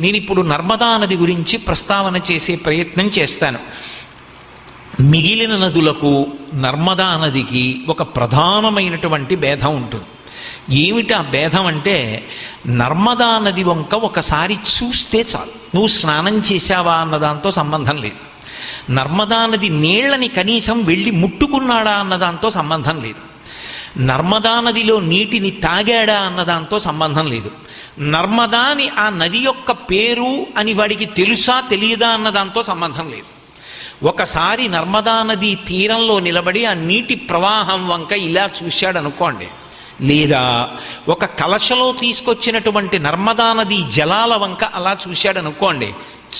నేను ఇప్పుడు నర్మదా నది గురించి ప్రస్తావన చేసే ప్రయత్నం చేస్తాను. మిగిలిన నదులకు నర్మదా నదికి ఒక ప్రధానమైనటువంటి భేదం ఉంటుంది. ఏమిటి ఆ భేదం అంటే నర్మదా నది వంక ఒకసారి చూస్తే చాలు. నువ్వు స్నానం చేశావా అన్న దాంతో సంబంధం లేదు. నర్మదా నది నీళ్ళని కనీసం వెళ్ళి ముట్టుకున్నాడా అన్న దాంతో సంబంధం లేదు. నర్మదా నదిలో నీటిని తాగాడా అన్న దాంతో సంబంధం లేదు. నర్మదాని ఆ నది యొక్క పేరు అని వాడికి తెలుసా తెలియదా అన్న దాంతో సంబంధం లేదు. ఒకసారి నర్మదా నది తీరంలో నిలబడి ఆ నీటి ప్రవాహం వంక ఇలా చూశాడు అనుకోండి లేదా ఒక కలశలో తీసుకొచ్చినటువంటి నర్మదా నది జలాల వంక అలా చూశాడు అనుకోండి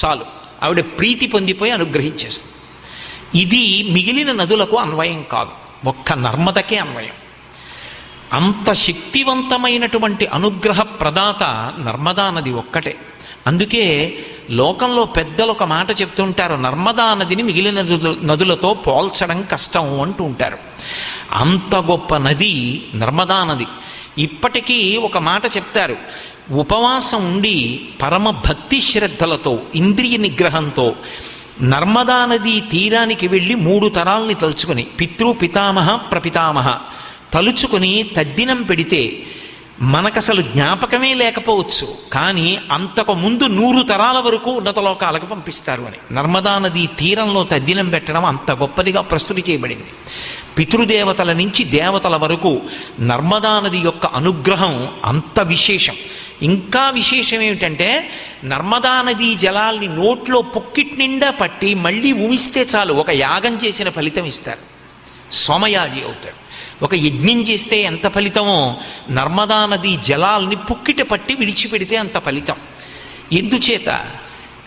చాలు. ఆవిడ ప్రీతి పొందిపోయి అనుగ్రహించేస్తుంది. ఇది మిగిలిన నదులకు అన్వయం కాదు. ఒక్క నర్మదకే అన్వయం. అంత శక్తివంతమైనటువంటి అనుగ్రహ ప్రదాత నర్మదా నది ఒక్కటే. అందుకే లోకంలో పెద్దలు ఒక మాట చెప్తుంటారు నర్మదా నదిని మిగిలిన నదులతో పోల్చడం కష్టం అంటూ ఉంటారు. అంత గొప్ప నది నర్మదా నది. ఇప్పటికీ ఒక మాట చెప్తారు ఉపవాసం ఉండి పరమ భక్తి శ్రద్ధలతో ఇంద్రియ నిగ్రహంతో నర్మదా నది తీరానికి వెళ్ళి మూడు తరాల్ని తలుచుకుని పితృ పితామహ ప్రపితామహ. తలుచుకుని తద్దినం పెడితే మనకసలు జ్ఞాపకమే లేకపోవచ్చు. కానీ అంతకు ముందు నూరు తరాల వరకు ఉన్నత లోకాలకు పంపిస్తారు అని. నర్మదా నది తీరంలో తద్దినం పెట్టడం అంత గొప్పదిగా ప్రస్తుతి చేయబడింది. పితృదేవతల నుంచి దేవతల వరకు నర్మదా నది యొక్క అనుగ్రహం అంత విశేషం. ఇంకా విశేషం ఏమిటంటే నర్మదా నదీ జలాల్ని నోట్లో పొక్కిట్ నిండా పట్టి మళ్ళీ ఉమిస్తే చాలు ఒక యాగం చేసిన ఫలితం ఇస్తారు. సోమయాజి అవుతాడు. ఒక యజ్ఞం చేస్తే ఎంత ఫలితమో నర్మదా నది జలాల్ని పుక్కిట పట్టి విడిచిపెడితే అంత ఫలితం. ఎందుచేత?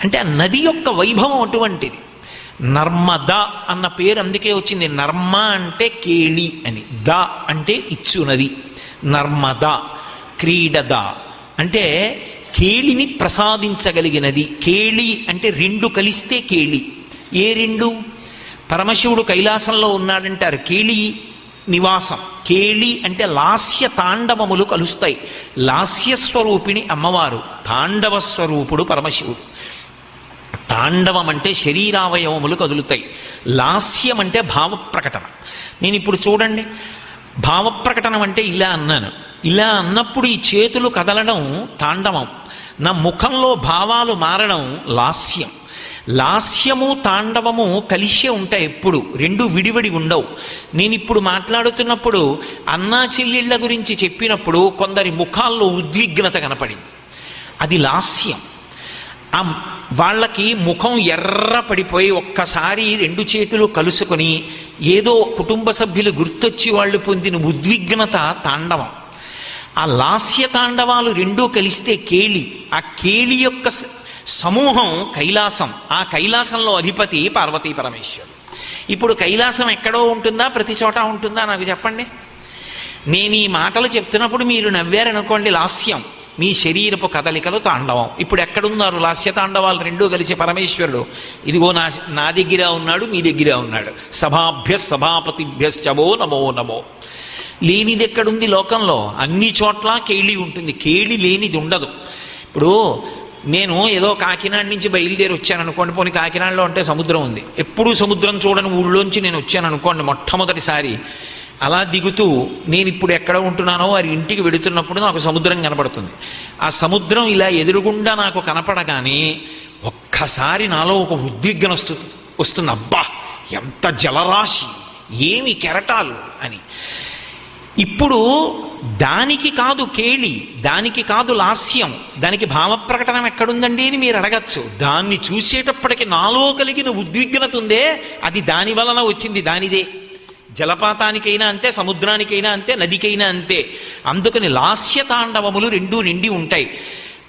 అంటే ఆ నది యొక్క వైభవం అటువంటిది. నర్మద అన్న పేరు అందుకే వచ్చింది. నర్మ అంటే కేళి అని. ద అంటే ఇచ్చునది నర్మద క్రీడద అంటే కేళిని ప్రసాదించగలిగినది. కేళి అంటే రెండు కలిస్తే కేళి. ఏ రెండు? పరమశివుడు కైలాసంలో ఉన్నాడంటారు. కేళి నివాసం. కేళి అంటే లాస్య తాండవములు కలుస్తాయి. లాస్య స్వరూపిణి అమ్మవారు తాండవ స్వరూపుడు పరమశివుడు. తాండవం అంటే శరీరావయవములు కదులుతాయి. లాస్యం అంటే భావ ప్రకటన నేను ఇప్పుడు చూడండి. భావ అంటే ఇలా అన్నాను. ఇలా అన్నప్పుడు ఈ చేతులు కదలడం తాండవం. నా ముఖంలో భావాలు మారడం లాస్యం. లాస్యము తాండవము కలిసే ఉంటాయి ఎప్పుడు. రెండు విడివడి ఉండవు. నేను ఇప్పుడు మాట్లాడుతున్నప్పుడు అన్నా చెల్లెళ్ళ గురించి చెప్పినప్పుడు కొందరి ముఖాల్లో ఉద్విగ్నత కనపడింది. అది లాస్యం. ఆ వాళ్ళకి ముఖం ఎర్ర పడిపోయి ఒక్కసారి రెండు చేతులు కలుసుకొని ఏదో కుటుంబ సభ్యులు గుర్తొచ్చి వాళ్ళు పొందిన ఉద్విగ్నత తాండవం. ఆ లాస్య తాండవాలు రెండూ కలిస్తే కేళి. ఆ కేళి యొక్క స- సమూహం కైలాసం. ఆ కైలాసంలో అధిపతి పార్వతీ పరమేశ్వరుడు. ఇప్పుడు కైలాసం ఎక్కడో ఉంటుందా? ప్రతి చోట ఉంటుందా? నాకు చెప్పండి. నేను ఈ మాటలు చెప్తున్నప్పుడు మీరు నవ్వారనుకోండి లాస్యం. మీ శరీరపు కదలికలు తాండవం. ఇప్పుడు ఎక్కడున్నారు? లాస్య తాండవాలు రెండూ కలిసి పరమేశ్వరుడు. ఇదిగో నా నా దగ్గర ఉన్నాడు మీ దగ్గర ఉన్నాడు. సభాభ్య సభాపతిభ్యశ్చవో నమో నమో. లేనిది ఎక్కడుంది లోకంలో? అన్ని చోట్ల కేళి ఉంటుంది. కేళి లేనిది ఉండదు. ఇప్పుడు నేను ఏదో కాకినాడ నుంచి బయలుదేరి వచ్చాను అనుకోండి పోనీ కాకినాడలో అంటే సముద్రం ఉంది. ఎప్పుడూ సముద్రం చూడని ఊళ్ళోంచి నేను వచ్చాను అనుకోండి మొట్టమొదటిసారి. అలా దిగుతూ నేను ఇప్పుడు ఎక్కడ ఉంటున్నానో వారి ఇంటికి వెళుతున్నప్పుడు నాకు సముద్రం కనపడుతుంది. ఆ సముద్రం ఇలా ఎదురుగుండా నాకు కనపడగానే ఒక్కసారి నాలో ఒక ఉద్విగ్న వస్తుంది వస్తుంది. అబ్బా ఎంత జలరాశి ఏమి కెరటాలు అని. ఇప్పుడు దానికి కాదు కేళి దానికి కాదు లాస్యం దానికి భావప్రకటనం ఎక్కడుందండి అని మీరు అడగచ్చు. దాన్ని చూసేటప్పటికి నాలో కలిగిన ఉద్విగ్నత ఉందే అది దాని వలన వచ్చింది దానిదే. జలపాతానికైనా అంతే సముద్రానికైనా అంతే నదికైనా అంతే. అందుకని లాస్య తాండవములు రెండూ నిండి ఉంటాయి.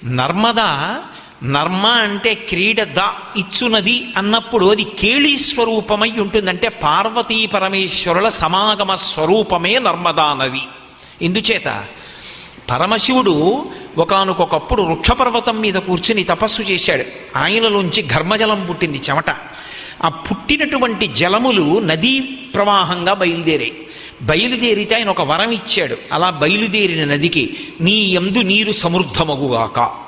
నర్మదా నర్మ అంటే క్రీడ ద ఇచ్చునది అన్నప్పుడు అది కేళీ స్వరూపమై ఉంటుందంటే పార్వతీ పరమేశ్వరుల సమాగమ స్వరూపమే నర్మదా నది. ఎందుచేత పరమశివుడు ఒకనకొకప్పుడు వృక్షపర్వతం మీద కూర్చుని తపస్సు చేశాడు. ఆయనలోంచి ఘర్మజలం పుట్టింది చెమట. ఆ పుట్టినటువంటి జలములు నదీ ప్రవాహంగా బయలుదేరాయి. బయలుదేరితే ఆయన ఒక వరం ఇచ్చాడు. అలా బయలుదేరిన నదికి నీ ఎందు నీరు సమృద్ధమగుగాక.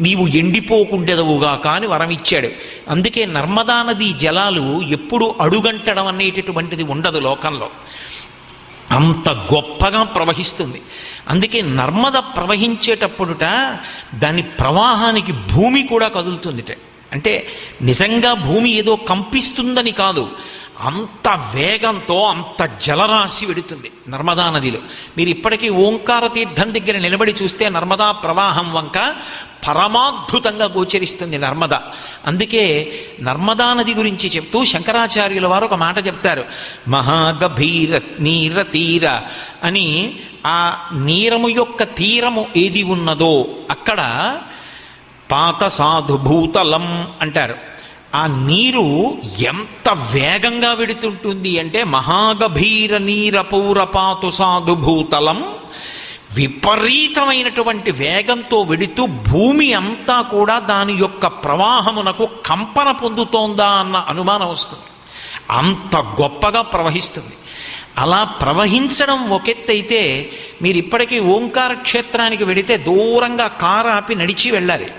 నీవు ఎండిపోకుండెదవుగా కాని వరం ఇచ్చాడు అందుకే నర్మదా నదీ జలాలు ఎప్పుడు అడుగంటడం అనేటటువంటిది ఉండదు లోకంలో. అంత గొప్పగా ప్రవహిస్తుంది. అందుకే నర్మద ప్రవహించేటప్పుడుట దాని ప్రవాహానికి భూమి కూడా కదులుతుందిట. అంటే నిజంగా భూమి ఏదో కంపిస్తుందని కాదు. అంత వేగంతో అంత జలరాశి వెడుతుంది నర్మదా నదిలో. మీరు ఇప్పటికీ ఓంకార తీర్థం దగ్గర నిలబడి చూస్తే నర్మదా ప్రవాహం వంక పరమాద్భుతంగా గోచరిస్తుంది నర్మద. అందుకే నర్మదా నది గురించి చెప్తూ శంకరాచార్యుల వారు ఒక మాట చెప్తారు. మహాగభీర నీర తీర అని ఆ నీరము యొక్క తీరము ఏది ఉన్నదో అక్కడ పాత సాధుభూతలం అంటారు. ఆ నీరు ఎంత వేగంగా వెడుతుంటుంది అంటే మహాగభీర నీర పౌరపాతు సాధు భూతలం విపరీతమైనటువంటి వేగంతో వెడుతూ భూమి అంతా కూడా దాని యొక్క ప్రవాహమునకు కంపన పొందుతోందా అన్న అనుమానం వస్తుంది. అంత గొప్పగా ప్రవహిస్తుంది. అలా ప్రవహించడం ఒకెత్తైతే మీరు ఇప్పటికీ ఓంకార క్షేత్రానికి వెడితే దూరంగా కారు ఆపి నడిచి వెళ్ళాలి.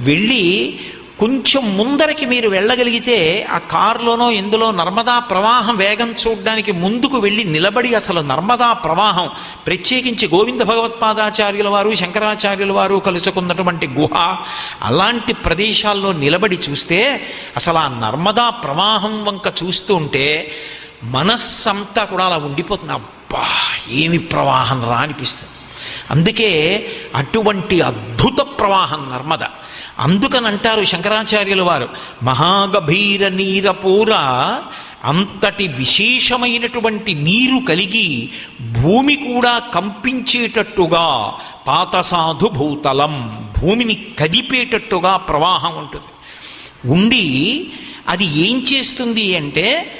వెళ్ళి కొంచెం ముందరికి మీరు వెళ్ళగలిగితే ఆ కారులోనో ఎందులో నర్మదా ప్రవాహం వేగం చూడడానికి ముందుకు వెళ్ళి నిలబడి అసలు నర్మదా ప్రవాహం. ప్రత్యేకించి గోవింద భగవత్పాదాచార్యుల వారు శంకరాచార్యుల వారు కలుసుకున్నటువంటి గుహ అలాంటి ప్రదేశాల్లో నిలబడి చూస్తే అసలు ఆ నర్మదా ప్రవాహం వంక చూస్తూ ఉంటే మనస్సంతా కూడా అలా ఉండిపోతుంది. అబ్బా ఏమి ప్రవాహం రా అనిపిస్తుంది. అందుకే అటువంటి అద్భుత ప్రవాహం నర్మద. అందుకని అంటారు శంకరాచార్యుల వారు మహాగభీర నీరపూర అంతటి విశేషమైనటువంటి నీరు కలిగి భూమి కూడా కంపించేటట్టుగా పాతసాధు భూతలం భూమిని కదిపేటట్టుగా ప్రవాహం ఉంటుంది. ఉండి అది ఏం చేస్తుంది అంటే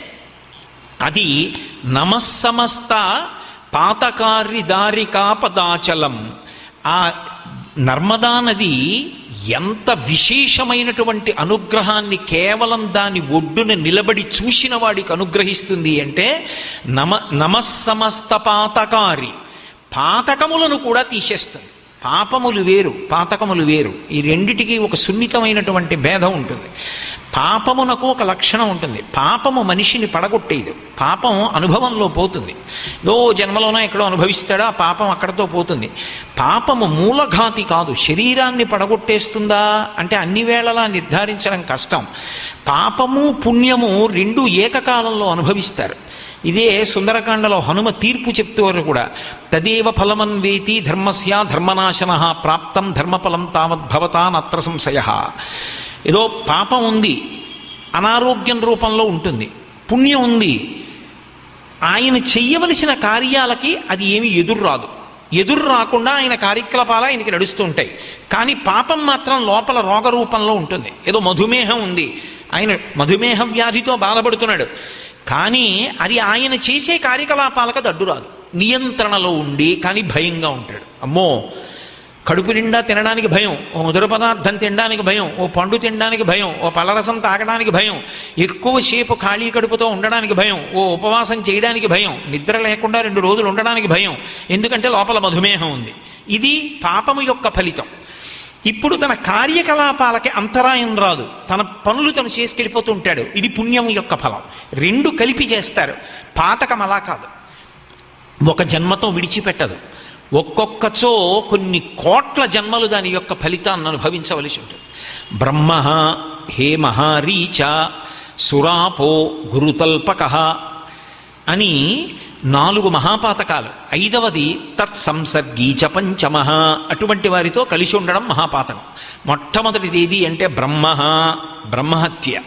అది నమస్సమస్త పాతకారి దారికాపదాచలం ఆ నర్మదా నది ఎంత విశేషమైనటువంటి అనుగ్రహాన్ని కేవలం దాని ఒడ్డున నిలబడి చూసిన వాడికి అనుగ్రహిస్తుంది అంటే నమ నమస్సమస్త పాతకారి పాతకములను కూడా తీసేస్తుంది. పాపములు వేరు పాతకములు వేరు. ఈ రెండిటికి ఒక సున్నితమైనటువంటి భేదం ఉంటుంది. పాపమునకు ఒక లక్షణం ఉంటుంది. పాపము మనిషిని పడగొట్టేది పాపం అనుభవంలో పోతుంది. ఏదో జన్మలోనో ఎక్కడో అనుభవిస్తాడో ఆ పాపం అక్కడతో పోతుంది. పాపము మూలఘాతి కాదు. శరీరాన్ని పడగొట్టేస్తుందా? అంటే అన్ని వేళలా నిర్ధారించడం కష్టం. పాపము పుణ్యము రెండు ఏకకాలంలో అనుభవిస్తారు. ఇదే సుందరకాండలో హనుమ తీర్పు చెప్తారు కూడా. తదేవ ఫలమన్వేతి ధర్మస్య ధర్మనాశన ప్రాప్తం ధర్మఫలం తావద్భవతానత్ర సంశయ ఏదో పాపం ఉంది అనారోగ్యం రూపంలో ఉంటుంది పుణ్యం ఉంది. ఆయన చెయ్యవలసిన కార్యాలకి అది ఏమి ఎదురు రాదు. ఎదురు రాకుండా ఆయన కార్యకలాపాలు ఆయనకి నడుస్తూ ఉంటాయి. కానీ పాపం మాత్రం లోపల రోగ రూపంలో ఉంటుంది. ఏదో మధుమేహం ఉంది. ఆయన మధుమేహ వ్యాధితో బాధపడుతున్నాడు. కానీ అది ఆయన చేసే కార్యకలాపాలకు అది అడ్డు రాదు నియంత్రణలో ఉండి కానీ భయంగా ఉంటాడు. అమ్మో! కడుపు నిండా తినడానికి భయం ఓ మధుర పదార్థం తినడానికి భయం ఓ పండు తినడానికి భయం ఓ పలరసం తాగడానికి భయం ఎక్కువసేపు ఖాళీ కడుపుతో ఉండడానికి భయం ఓ ఉపవాసం చేయడానికి భయం నిద్ర లేకుండా రెండు రోజులు ఉండడానికి భయం ఎందుకంటే లోపల మధుమేహం ఉంది. ఇది పాపము యొక్క ఫలితం. ఇప్పుడు తన కార్యకలాపాలకి అంతరాయం రాదు. తన పనులు తను చేసుకెళ్ళిపోతూ ఉంటాడు. ఇది పుణ్యం యొక్క ఫలం. రెండు కలిపి చేస్తారు. పాతకం అలా కాదు. ఒక జన్మతో విడిచిపెట్టదు. ఒక్కొక్కచో కొన్ని కోట్ల జన్మలు దాని యొక్క ఫలితాన్ని అనుభవించవలసి ఉంటుంది. బ్రహ్మ హే మహారీచ సురాపో గురుతల్పక అని నాలుగు మహాపాతకాలు. ఐదవది తత్సంసర్గీచ పంచమ అటువంటి వారితో కలిసి ఉండడం మహాపాతకం. మొట్టమొదటిది ఏది అంటే బ్రహ్మ బ్రహ్మహత్య.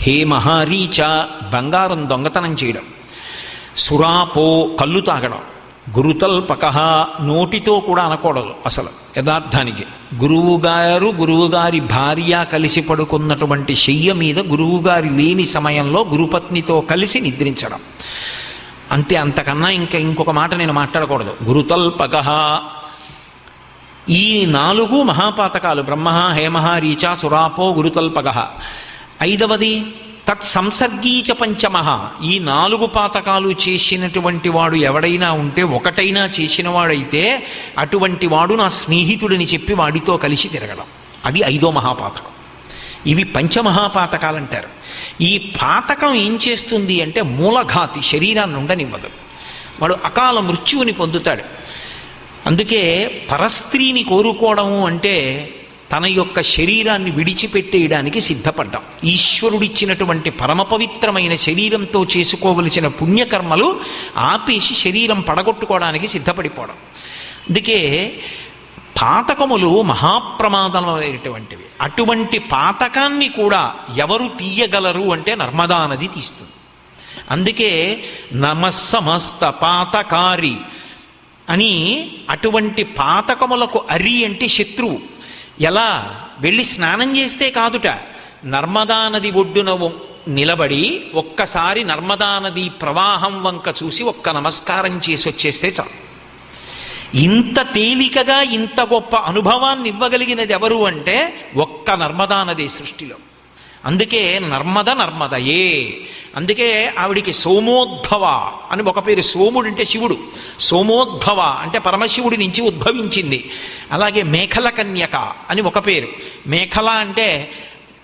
హే మహారీచ బంగారం దొంగతనం చేయడం. సురాపో కళ్ళు తాగడం. గురుతల్పక నోటితో కూడా అనకూడదు అసలు యథార్థానికి. గురువుగారు గురువుగారి భార్య కలిసి పడుకున్నటువంటి శయ్య మీద గురువుగారి లేని సమయంలో గురుపత్నితో కలిసి నిద్రించడం. అంతే అంతకన్నా ఇంకా ఇంకొక మాట నేను మాట్లాడకూడదు. గురుతల్పక ఈ నాలుగు మహాపాతకాలు బ్రహ్మ హేమహ రీచ సురాపో గురుతల్పక ఐదవది తత్సంసర్గీచ పంచమ. ఈ నాలుగు పాతకాలు చేసినటువంటి వాడు ఎవడైనా ఉంటే ఒకటైనా చేసిన వాడైతే అటువంటి వాడు నా స్నేహితుడిని చెప్పి వాడితో కలిసి తిరగడం. అది ఐదో మహాపాతకం. ఇవి పంచమహాపాతకాలు అంటారు ఈ పాతకం ఏం చేస్తుంది అంటే మూలఘాతి శరీరాన్ని ఉండనివ్వదు. వాడు అకాల మృత్యువుని పొందుతాడు. అందుకే పరస్త్రీని కోరుకోవడము అంటే తన యొక్క శరీరాన్ని విడిచిపెట్టేయడానికి సిద్ధపడ్డాం. ఈశ్వరుడిచ్చినటువంటి పరమ పవిత్రమైన శరీరంతో చేసుకోవలసిన పుణ్యకర్మలు ఆపేసి శరీరం పడగొట్టుకోవడానికి సిద్ధపడిపోవడం. అందుకే పాతకములు మహాప్రమాదమైనటువంటివి. అటువంటి పాతకాన్ని కూడా ఎవరు తీయగలరు అంటే నర్మదా నది తీస్తుంది. అందుకే నమస్సమస్త పాతకారి అని అటువంటి పాతకములకు అరి అంటే శత్రువు. ఎలా? వెళ్ళి స్నానం చేస్తే కాదుట. నర్మదా నది ఒడ్డున నిలబడి ఒక్కసారి నర్మదా నది ప్రవాహం వంక చూసి ఒక్క నమస్కారం చేసి వచ్చేస్తే చాలు. ఇంత తేలికగా ఇంత గొప్ప అనుభవాన్ని ఇవ్వగలిగినది ఎవరు అంటే ఒక్క నర్మదా నది సృష్టిలో. అందుకే నర్మద నర్మదయే. అందుకే ఆవిడికి సోమోద్భవ అని ఒక పేరు సోముడు అంటే శివుడు. సోమోద్భవ అంటే పరమశివుడి నుంచి ఉద్భవించింది. అలాగే మేఖల కన్యక అని ఒక పేరు. మేఖల అంటే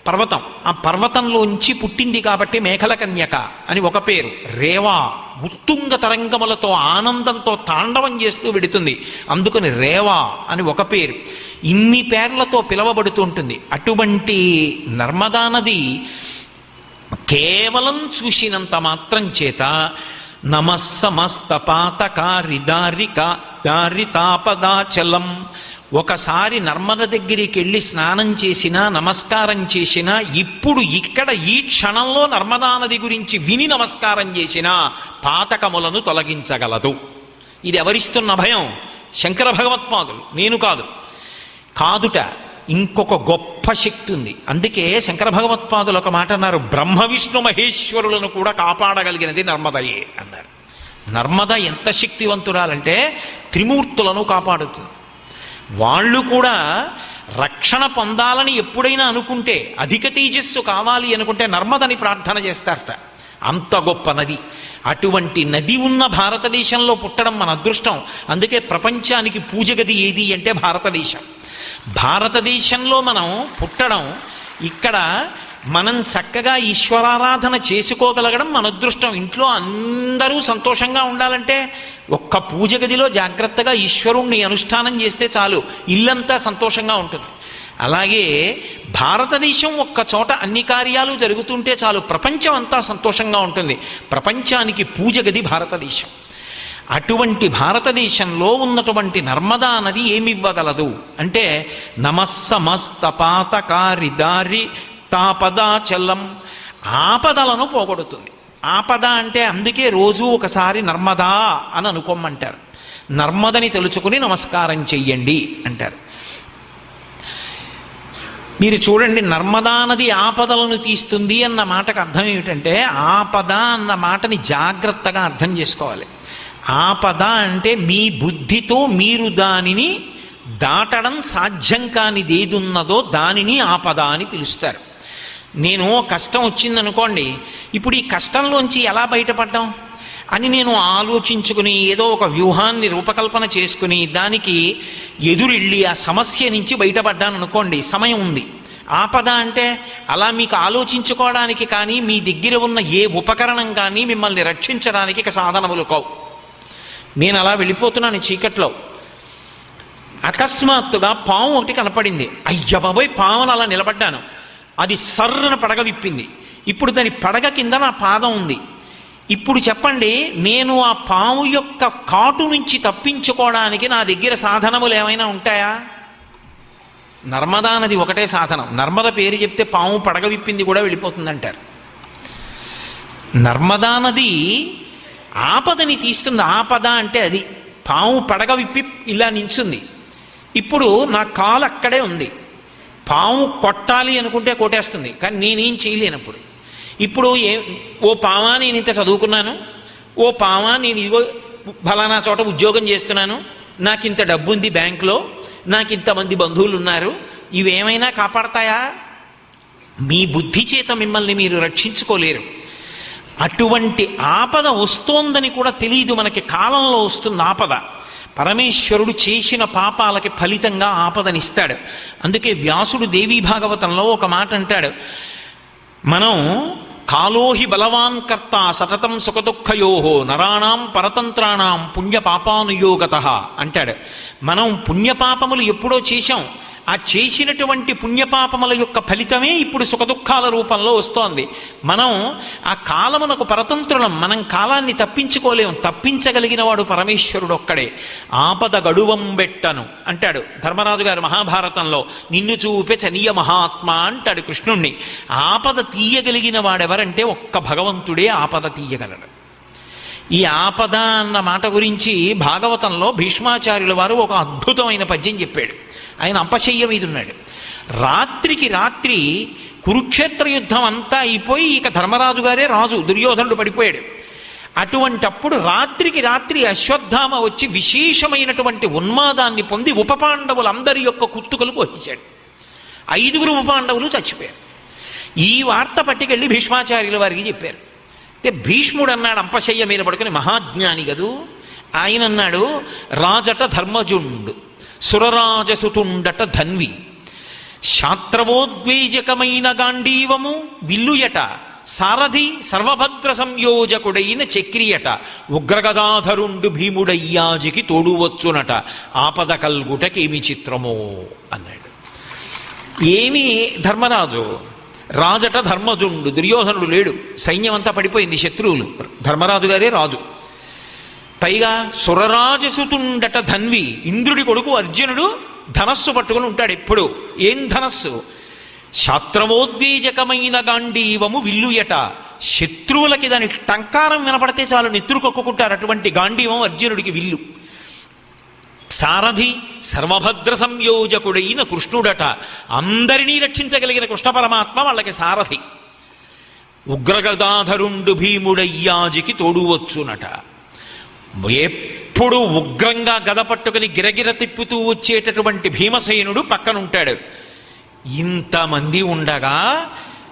పర్వతం. ఆ పర్వతంలోంచి పుట్టింది కాబట్టి మేఖల కన్యక అని ఒక పేరు. రేవా ఉత్తుంగ తరంగములతో ఆనందంతో తాండవం చేస్తూ వెడుతుంది. అందుకని రేవా అని ఒక పేరు. ఇన్ని పేర్లతో పిలవబడుతూ ఉంటుంది. అటువంటి నర్మదా నది కేవలం చూసినంత మాత్రం చేత నమస్సమస్త పాతకారి దారిక దారితాపదాచలం ఒకసారి నర్మద దగ్గరికి వెళ్ళి స్నానం చేసినా నమస్కారం చేసినా ఇప్పుడు ఇక్కడ ఈ క్షణంలో నర్మదా నది గురించి విని నమస్కారం చేసినా పాతకములను తొలగించగలదు. ఇది ఎవరిస్తున్న భయం? శంకర భగవత్పాదులు. నేను కాదు. కాదుట ఇంకొక గొప్ప శక్తి ఉంది. అందుకే శంకర భగవత్పాదులు ఒక మాట అన్నారు బ్రహ్మ విష్ణు మహేశ్వరులను కూడా కాపాడగలిగినది నర్మదయే అన్నారు. నర్మద ఎంత శక్తివంతురాలంటే త్రిమూర్తులను కాపాడుతుంది. వాళ్ళు కూడా రక్షణ పొందాలని ఎప్పుడైనా అనుకుంటే అధిక తేజస్సు కావాలి అనుకుంటే నర్మదని ప్రార్థన చేస్తారట. అంత గొప్ప నది. అటువంటి నది ఉన్న భారతదేశంలో పుట్టడం మన అదృష్టం. అందుకే ప్రపంచానికి పూజ గది ఏది అంటే భారతదేశం. భారతదేశంలో మనం పుట్టడం ఇక్కడ మనం చక్కగా ఈశ్వరారాధన చేసుకోగలగడం మన అదృష్టం. ఇంట్లో అందరూ సంతోషంగా ఉండాలంటే ఒక్క పూజ గదిలో జాగ్రత్తగా ఈశ్వరుణ్ణి అనుష్ఠానం చేస్తే చాలు. ఇల్లంతా సంతోషంగా ఉంటుంది. అలాగే భారతదేశం ఒక్క చోట అన్ని కార్యాలు జరుగుతుంటే చాలు. ప్రపంచం అంతా సంతోషంగా ఉంటుంది. ప్రపంచానికి పూజ గది భారతదేశం. అటువంటి భారతదేశంలో ఉన్నటువంటి నర్మదా నది ఏమివ్వగలదు? అంటే నమస్సమస్త పాతకారి దారి తాపదాచలం ఆపదలను పోగొడుతుంది. ఆపద అంటే అందుకే రోజు ఒకసారి నర్మదా అని అనుకోమంటారు. నర్మదని తెలుసుకుని నమస్కారం చెయ్యండి అంటారు. మీరు చూడండి నర్మదా నది ఆపదలను తీస్తుంది అన్న మాటకు అర్థం ఏమిటంటే ఆపద అన్న మాటని జాగ్రత్తగా అర్థం చేసుకోవాలి. ఆపద అంటే మీ బుద్ధితో మీరు దానిని దాటడం సాధ్యం కానిది ఏది ఉన్నదో దానిని ఆపద అని పిలుస్తారు. నేను కష్టం వచ్చిందనుకోండి ఇప్పుడు ఈ కష్టంలోంచి ఎలా బయటపడ్డాం? అని నేను ఆలోచించుకుని ఏదో ఒక వ్యూహాన్ని రూపకల్పన చేసుకుని దానికి ఎదురెళ్ళి ఆ సమస్య నుంచి బయటపడ్డాను అనుకోండి సమయం ఉంది. ఆపద అంటే అలా మీకు ఆలోచించుకోవడానికి కానీ మీ దగ్గర ఉన్న ఏ ఉపకరణం కానీ మిమ్మల్ని రక్షించడానికి ఇక సాధనములు కావు. నేను అలా వెళ్ళిపోతున్నాను చీకట్లో. అకస్మాత్తుగా పాము ఒకటి కనపడింది. అయ్య బాబోయ్ పామును అలా నిలబడ్డాను. అది సర్రున పడగ విప్పింది ఇప్పుడు దాని పడగ కింద నా పాదం ఉంది. ఇప్పుడు చెప్పండి నేను ఆ పాము యొక్క కాటు నుంచి తప్పించుకోవడానికి నా దగ్గర సాధనములు ఏమైనా ఉంటాయా? నర్మదా నది ఒకటే సాధనం. నర్మద పేరు చెప్తే పాము పడగ విప్పింది కూడా వెళ్ళిపోతుందంటారు. నర్మదా నది ఆపదని తీస్తుంది. ఆపద అంటే అది. పాము పడగ విప్పి ఇలా నించుంది. ఇప్పుడు నా కాలు అక్కడే ఉంది. పాము కొట్టాలి అనుకుంటే కొట్టేస్తుంది కానీ నేనేం చేయలేనప్పుడు. ఇప్పుడు ఏ ఓ పామా నేను ఇంత చదువుకున్నాను ఓ పామా నేను ఇదిగో ఫలానా చోట ఉద్యోగం చేస్తున్నాను నాకు ఇంత డబ్బు ఉంది బ్యాంకులో నాకు ఇంతమంది బంధువులు ఉన్నారు ఇవేమైనా కాపాడతాయా? మీ బుద్ధి చేత మిమ్మల్ని మీరు రక్షించుకోలేరు. అటువంటి ఆపద వస్తోందని కూడా తెలియదు మనకి కాలంలో వస్తుంది ఆపద. పరమేశ్వరుడు చేసిన పాపాలకి ఫలితంగా ఆపదనిస్తాడు. అందుకే వ్యాసుడు దేవీ భాగవతంలో ఒక మాట అంటాడు. మనం కాలోహి బలవాన్ కర్త సతతం సుఖదుఃఖయో నరాణం పరతంత్రాణం పుణ్యపాపానుయోగత అంటాడు. మనం పుణ్యపాపములు ఎప్పుడో చేశాం. ఆ చేసినటువంటి పుణ్యపాపముల యొక్క ఫలితమే ఇప్పుడు సుఖదుఖాల రూపంలో వస్తోంది. మనం ఆ కాలమునకు పరతంత్రులం మనం కాలాన్ని తప్పించుకోలేం. తప్పించగలిగిన వాడు పరమేశ్వరుడు ఒక్కడే. ఆపద గడువం బెట్టను. అంటాడు ధర్మరాజు గారు మహాభారతంలో. నిన్ను చూపే చనీయ మహాత్మ అంటాడు కృష్ణుణ్ణి. ఆపద తీయగలిగిన వాడెవరంటే ఒక్క భగవంతుడే ఆపద తీయగలడు. ఈ ఆపద అన్న మాట గురించి భాగవతంలో భీష్మాచార్యుల వారు ఒక అద్భుతమైన పద్యం చెప్పాడు. ఆయన అంపశయ్య మీద ఉన్నాడు. రాత్రికి రాత్రి కురుక్షేత్ర యుద్ధం అంతా అయిపోయి ఇక ధర్మరాజు గారే రాజు దుర్యోధనుడు పడిపోయాడు. అటువంటప్పుడు రాత్రికి రాత్రి అశ్వత్థామ వచ్చి విశేషమైనటువంటి ఉన్మాదాన్ని పొంది ఉపపాండవులందరి యొక్క కుత్తుకలు పోషించాడు ఐదుగురు ఉపపాండవులు చచ్చిపోయారు. ఈ వార్త పట్టుకెళ్ళి భీష్మాచార్యుల వారికి చెప్పారు. అయితే భీష్ముడు అన్నాడు అంపశయ్య మీద పడుకుని మహాజ్ఞాని గదు ఆయన అన్నాడు రాజట ధర్మజుండు సురరాజసుతుండట ధన్వి. శాత్రవోద్వేజకమైన గాంధీవము విల్లుయట సారథి సర్వభద్ర సంయోజకుడైన చక్రియట ఉగ్రగదాధరుండు భీముడయ్యాజికి తోడువచ్చునట ఆపద కల్గుటకేమి చిత్రమో అన్నాడు. ఏమి ధర్మరాజు? రాజట ధర్మజుండు దుర్యోధనుడు లేడు. సైన్యం అంతా పడిపోయింది శత్రువులు. ధర్మరాజు గారే రాజు. పైగా సురరాజసుతుండట ధన్వి ఇంద్రుడి కొడుకు అర్జునుడు ధనస్సు పట్టుకుని ఉంటాడు ఎప్పుడు. ఏం ధనస్సు? శాస్త్రమోద్వేజకమైన గాంధీవము విల్లుయట. శత్రువులకి దాని టంకారం వినపడితే చాలు నెత్తురు కొక్కుకుంటారు అటువంటి గాంధీవం అర్జునుడికి విల్లు. సారథి సర్వభద్ర సంయోజకుడైన కృష్ణుడట. అందరినీ రక్షించగలిగిన కృష్ణ పరమాత్మ వాళ్ళకి సారథి. ఉగ్రగదాధరుండు భీముడయ్యాజికి తోడువచ్చునట. ఎప్పుడు ఉగ్రంగా గద పట్టుకుని గిరగిర తిప్పుతూ వచ్చేటటువంటి భీమసేనుడు పక్కనుంటాడు. ఇంతమంది ఉండగా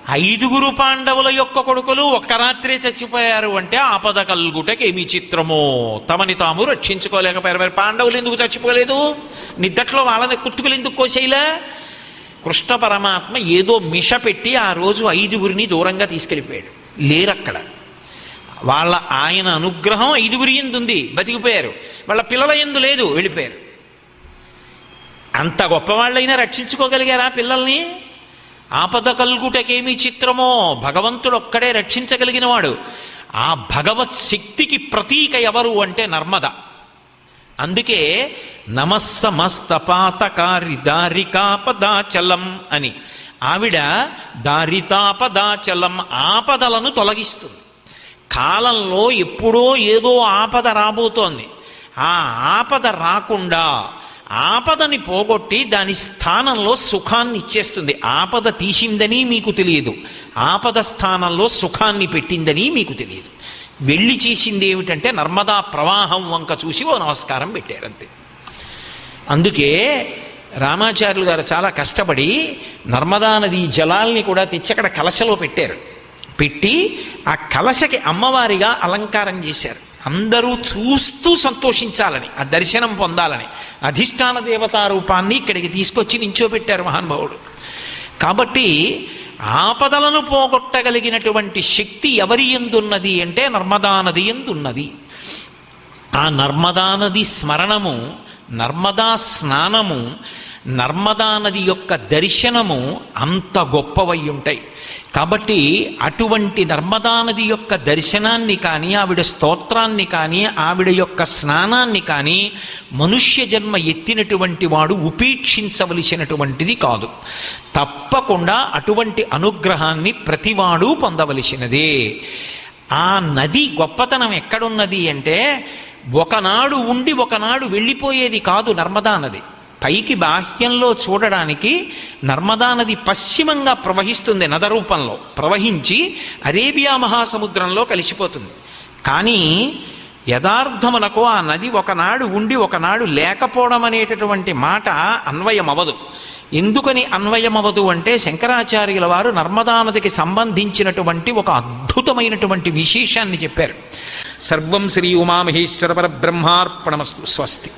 ఐదుగురు పాండవుల యొక్క కొడుకులు ఒక్క రాత్రే చచ్చిపోయారు అంటే ఆపద కల్గుటకి ఏమి చిత్రమో. తమని తాము రక్షించుకోలేకపోయారు మరి పాండవులు ఎందుకు చచ్చిపోలేదు? నిద్దట్లో వాళ్ళని కుత్తుకులు ఎందుకు కోసేయలే కృష్ణ పరమాత్మ ఏదో మిష పెట్టి ఆ రోజు ఐదుగురిని దూరంగా తీసుకెళ్ళిపోయాడు. లేరక్కడ. వాళ్ళ ఆయన అనుగ్రహం ఐదుగురి ఎందుంది? బతికిపోయారు. వాళ్ళ పిల్లల ఎందు లేదు వెళ్ళిపోయారు. అంత గొప్పవాళ్ళైనా రక్షించుకోగలిగారా పిల్లల్ని? ఆపద కల్గుటకేమి చిత్రమో భగవంతుడు ఒక్కడే రక్షించగలిగినవాడు. ఆ భగవత్ శక్తికి ప్రతీక ఎవరు అంటే నర్మద. అందుకే నమస్సమస్తపాతకారి దారికాపదాచలం అని. ఆవిడ దారితాపదాచలం ఆపదలను తొలగిస్తుంది. కాలంలో ఎప్పుడో ఏదో ఆపద రాబోతోంది. ఆ ఆపద రాకుండా ఆపదని పోగొట్టి దాని స్థానంలో సుఖాన్ని ఇచ్చేస్తుంది. ఆపద తీసిందని మీకు తెలియదు. ఆపద స్థానంలో సుఖాన్ని పెట్టిందని మీకు తెలియదు. వెళ్ళి చేసింది ఏమిటంటే నర్మదా ప్రవాహం వంక చూసి ఓ నమస్కారం పెట్టారంతే. అందుకే రామాచార్యులు గారు చాలా కష్టపడి నర్మదా నది జలాల్ని కూడా తెచ్చి అక్కడ కలశలో పెట్టారు. పెట్టి ఆ కలశకి అమ్మవారిగా అలంకారం చేశారు. అందరూ చూస్తూ సంతోషించాలని ఆ దర్శనం పొందాలని అధిష్టాన దేవతా రూపాన్ని ఇక్కడికి తీసుకొచ్చి నించోబెట్టారు మహానుభావుడు. కాబట్టి ఆపదలను పోగొట్టగలిగినటువంటి శక్తి ఎవరి ఎందున్నది అంటే నర్మదా నది ఎందున్నది. ఆ నర్మదా నది స్మరణము నర్మదా స్నానము నర్మదా నది యొక్క దర్శనము అంత గొప్పవై ఉంటాయి. కాబట్టి అటువంటి నర్మదా నది యొక్క దర్శనాన్ని కానీ ఆవిడ స్తోత్రాన్ని కానీ ఆవిడ యొక్క స్నానాన్ని కానీ మనుష్య జన్మ ఎత్తినటువంటి వాడు ఉపేక్షించవలసినటువంటిది కాదు. తప్పకుండా అటువంటి అనుగ్రహాన్ని ప్రతివాడు పొందవలసినదే. ఆ నది గొప్పతనం ఎక్కడున్నది అంటే ఒకనాడు ఉండి ఒకనాడు వెళ్ళిపోయేది కాదు నర్మదా నది. పైకి బాహ్యంలో చూడడానికి నర్మదా నది పశ్చిమంగా ప్రవహిస్తుంది నద రూపంలో ప్రవహించి అరేబియా మహాసముద్రంలో కలిసిపోతుంది. కానీ యథార్థమునకు ఆ నది ఒకనాడు ఉండి ఒకనాడు లేకపోవడం అనేటటువంటి మాట అన్వయమవదు ఎందుకని అన్వయమవదు అంటే శంకరాచార్యుల వారు నర్మదా నదికి సంబంధించినటువంటి ఒక అద్భుతమైనటువంటి విశేషాన్ని చెప్పారు. సర్వం శ్రీ ఉమామహేశ్వర పరబ్రహ్మార్పణమస్తు. స్వస్తి.